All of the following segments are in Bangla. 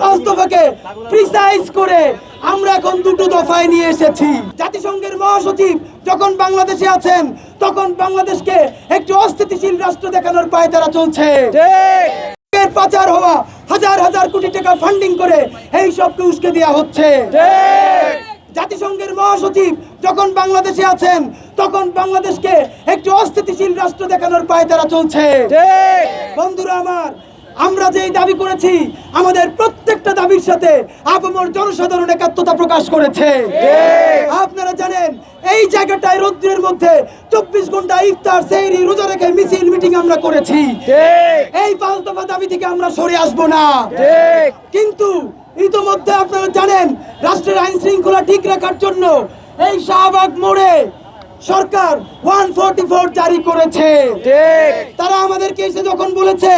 পাঁচ দফাকে প্রিসাইজ করে আমরা এখন দুটো দফায় নিয়ে এসেছি। জাতিসংঘের মহাসচিব যখন বাংলাদেশে আছেন তখন বাংলাদেশকে একটি অস্থিতিশীল রাষ্ট্র দেখানোর পায়ে তারা চলছে। পাচার হওয়া হাজার হাজার কোটি টাকা ফান্ডিং করে এই সবকে উস্কে দেওয়া হচ্ছে। জাতিসংঘের মহাসচিব যখন বাংলাদেশে আছেন তখন বাংলাদেশকে একটি অস্থিতিশীল রাষ্ট্র দেখানোর পায়ে তারা চলছে। বন্ধুরা আমার আমরা যেই দাবি করেছি আমাদের প্রত্যেকটা দাবির সাথে আপমর জনসাধারণ একাত্মতা প্রকাশ করেছে। আপনারা জানেন এই জায়গাটায় রৌদ্রের মধ্যে চব্বিশ ঘণ্টা ইফতার সেইরি রোজা রেখে মিছিল মিটিং আমরা করেছি। এই পাঁচ দফা দাবি থেকে আমরা সরে আসব না। কিন্তু ইতোমধ্যে আপনারা জানেন রাষ্ট্রের আইন শৃঙ্খলা ঠিক রাখার জন্য এই শাহবাগ মোড়ে সরকার ওয়ান ফোর্টি ফোর জারি করেছে। তারা আমাদেরকে এসে যখন বলেছে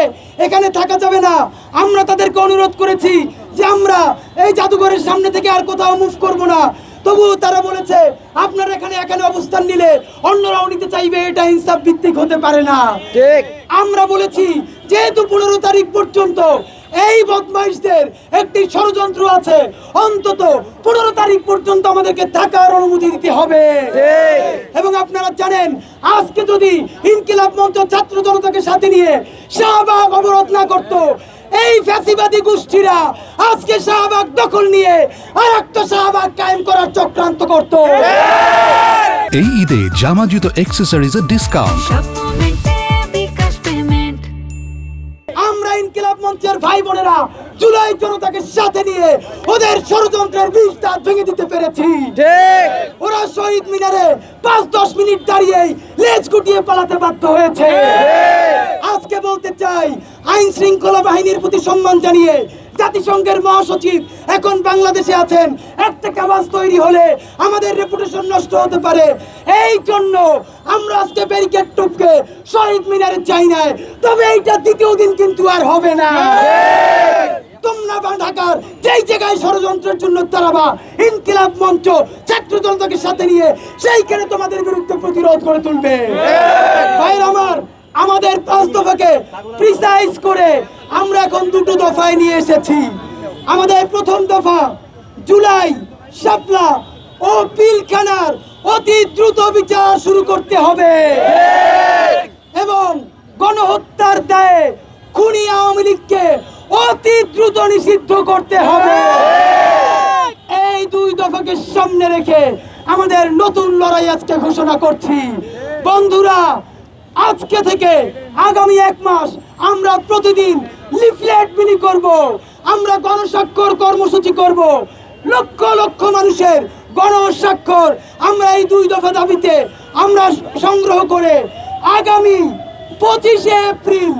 এখানে থাকা যাবে না আমরা তাদেরকে অনুরোধ করেছি যে আমরা এই জাদুঘরের সামনে থেকে আর কোথাও মুভ করব না। তবুও তারা বলেছে আপনারা এখানে এখানে অবস্থান নিলে অন্যরাও নিতে চাইবে এটা ইনসাফ ভিত্তিক হতে পারে না। ঠিক। আমরা বলেছি যেহেতু পনেরো তারিখ পর্যন্ত এই বদমাইশদের একটি ষড়যন্ত্র আছে। অন্তত পনেরো তারিখ পর্যন্ত আমাদেরকে থাকার অনুমতি দিতে হবে। এবং আপনারা জানেন আজকে যদি ইনকিলাব মঞ্চ ছাত্র জনতাকে সাথে নিয়ে শাহবাগ অবরোধ না করতো এই ফ্যাসিবাদী গোষ্ঠীরা আজকে শাহবাগ দখল নিয়ে আর একটা শাহবাগ কায়েম করার চক্রান্ত করতো। এই ঈদে জামা জুতো অ্যাক্সেসরিজের ডিসকাউন্ট আমরা ইনকিলাব মঞ্চের ভাই বোনেরা জুলাই জনতাকে সাথে নিয়ে ওদের ষড়যন্ত্রের বিষ দাঁত ভেঙে দিতে পেরেছি। ওরা শহীদ মিনারে পাঁচ দশ মিনিট দাঁড়িয়েই লেজ গুটিয়ে পালাতে বাধ্য হয়েছে। আজকে বলতে চাই আইন শৃঙ্খলা বাহিনীর প্রতি সম্মান জানিয়ে জাতিসংঘের মহাসচিব এখন বাংলাদেশে আছেন। একটা আওয়াজ তৈরি হলে আমাদের রেপুটেশন নষ্ট হতে পারে। এই জন্য আমরা আজকে ব্যারিকেড টুপকে শহীদ মিনারে চাই না তবে এইটা দ্বিতীয় দিন কিন্তু আর হবে না। বা ষড়যন্ত্রের জন্য ইনকিলাব সাথে নিয়ে, সেইখানে তোমাদের বিরুদ্ধে প্রতিরোধ করে তুলবে। আমার আমাদের পাঁচ দফাকে প্রিসাইজ করে আমরা এখন দুটো দফায় নিয়ে এসেছি। আমাদের প্রথম দফা জুলাই, শাপলা ও পিলখানার অতি দ্রুত বিচার শুরু করতে হবে। এবং গণহত্যার দায়ে খুনি আওয়ামী লীগকে অতি দ্রুত নিষিদ্ধ করতে হবে। এই দুই দফাকে সামনে রেখে আমাদের নতুন লড়াই আজকে ঘোষণা করছি। বন্ধুরা আজকে থেকে আগামী এক মাস আমরা প্রতিদিন লিফলেট বিলি করব, আমরা গণস্বাক্ষর কর্মসূচি করব, লক্ষ লক্ষ মানুষের গণস্বাক্ষর আমরা এই দুই দফা দাবিতে আমরা সংগ্রহ করে আগামী পঁচিশে এপ্রিল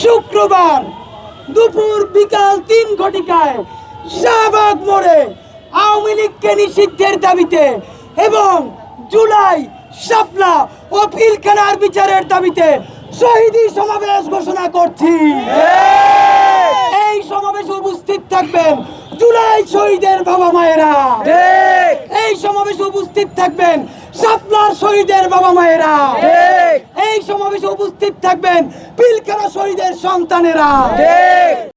শুক্রবার দুপুর বিকাল তিন ঘটিকায় শাহবাগ মোড়ে আওয়ামী লীগকে নিষিদ্ধের দাবিতে এবং জুলাই শাপলা ও পিলখানার বিচারের দাবিতে শহীদী সমাবেশ ঘোষণা করছি। এই সমাবেশে উপস্থিত থাকবেন জুলাই শহীদের বাবা মায়েরা। এই সমাবেশে উপস্থিত থাকবেন শাপলার শহীদের বাবা মায়েরা। এই সমাবেশে উপস্থিত থাকবেন পিলখানা শহীদের সন্তানেরা। ঠিক।